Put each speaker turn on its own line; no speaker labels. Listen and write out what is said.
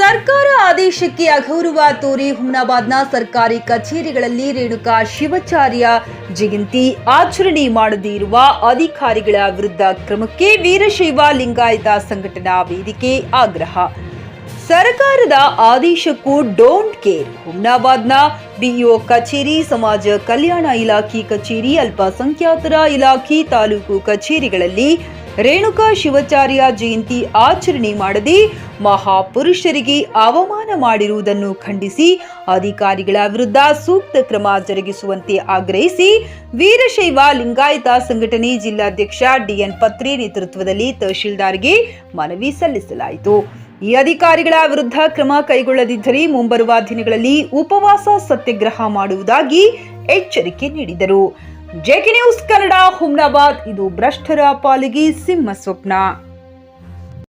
ಸರ್ಕಾರ ಆದೇಶಕ್ಕೆ ಅಗೌರವ ತೋರಿ ಹುಮ್ನಾಬಾದ್ನ ಸರ್ಕಾರಿ ಕಚೇರಿಗಳಲ್ಲಿ ರೇಣುಕಾ ಶಿವಾಚಾರ್ಯ ಜಯಂತಿ. ಆಚರಣೆ ಮಾಡದೇ ಇರುವ ಅಧಿಕಾರಿಗಳ ವಿರುದ್ಧ ಕ್ರಮಕ್ಕೆ ವೀರಶೈವ ಲಿಂಗಾಯತ ಸಂಘಟನಾ ವೇದಿಕೆ ಆಗ್ರಹ. ಸರ್ಕಾರದ ಆದೇಶಕ್ಕೂ ಡೋಂಟ್ ಕೇರ್ ಹುಮ್ನಾಬಾದ್ನ ಬಿಇಒ ಕಚೇರಿ, ಸಮಾಜ ಕಲ್ಯಾಣ ಇಲಾಖೆ ಕಚೇರಿ, ಅಲ್ಪಸಂಖ್ಯಾತರ ಇಲಾಖೆ ತಾಲೂಕು ಕಚೇರಿಗಳಲ್ಲಿ ರೇಣುಕಾ ಶಿವಾಚಾರ್ಯ ಜಯಂತಿ ಆಚರಣೆ ಮಾಡದೆ ಮಹಾಪುರುಷರಿಗೆ ಅವಮಾನ ಮಾಡಿರುವುದನ್ನು ಖಂಡಿಸಿ ಅಧಿಕಾರಿಗಳ ವಿರುದ್ಧ ಸೂಕ್ತ ಕ್ರಮ ಜರುಗಿಸುವಂತೆ ಆಗ್ರಹಿಸಿ ವೀರಶೈವ ಲಿಂಗಾಯತ ಸಂಘಟನೆ ಜಿಲ್ಲಾಧ್ಯಕ್ಷ ಡಿಎನ್ ಪತ್ರಿ ನೇತೃತ್ವದಲ್ಲಿ ತಹಶೀಲ್ದಾರ್ಗೆ ಮನವಿ ಸಲ್ಲಿಸಲಾಯಿತು. ಈ ಅಧಿಕಾರಿಗಳ ವಿರುದ್ಧ ಕ್ರಮ ಕೈಗೊಳ್ಳದಿದ್ದರೆ ಮುಂಬರುವ ದಿನಗಳಲ್ಲಿ ಉಪವಾಸ ಸತ್ಯಾಗ್ರಹ ಮಾಡುವುದಾಗಿ ಎಚ್ಚರಿಕೆ ನೀಡಿದರು. JK news Kannada Humnabad. ಇದು ಭ್ರಷ್ಟರ ಪಾಲಿಗೆ ಸಿಂಹ ಸ್ವಪ್ನ.